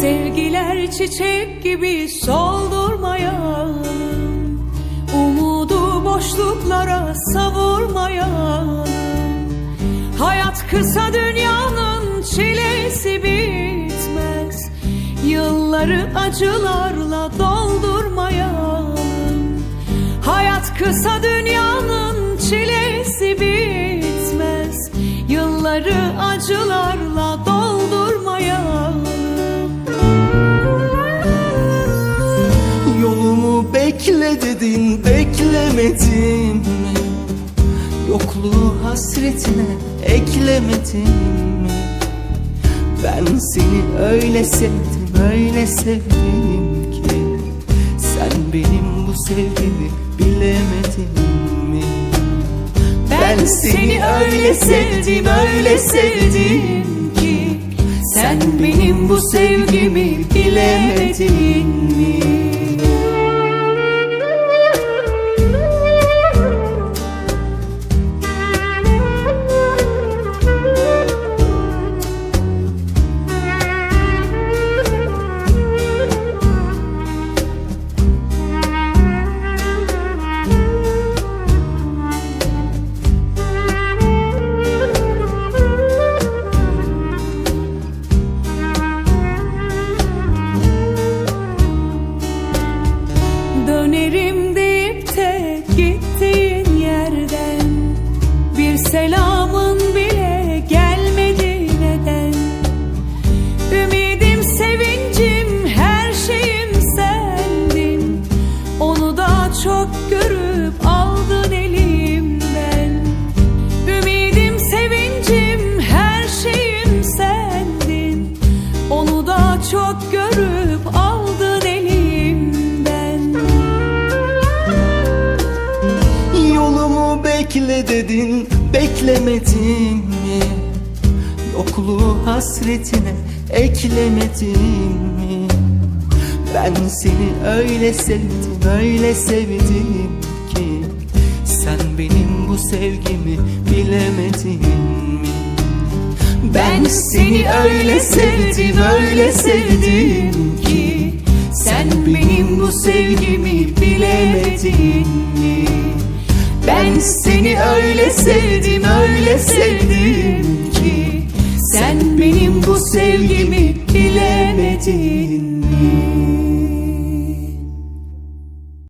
Sevgiler çiçek gibi soldurmayalım Umudu boşluklara savurmayalım Hayat kısa dünyanın çilesi bitmez Yılları acılarla doldurmayalım Hayat kısa dünyanın çilesi bitmez Yılları acılarla doldurmayalım beklemedim mi? Yokluğu hasretine eklemedim mi? Ben seni öyle sevdim öyle sevdim ki Sen benim bu sevgimi bilemedin mi? Ben seni öyle sevdim öyle sevdim ki Sen benim bu sevgimi bilemedin mi? Bekle dedin beklemedim mi? Yokluğu hasretine eklemedim mi? Ben seni öyle sevdim öyle sevdim ki Sen benim bu sevgimi bilemedin mi? Ben seni öyle sevdim, öyle sevdim ki Sen benim bu sevgimi bilemedin mi? Ben seni öyle sevdim, öyle sevdim ki Sen benim bu sevgimi bilemedin?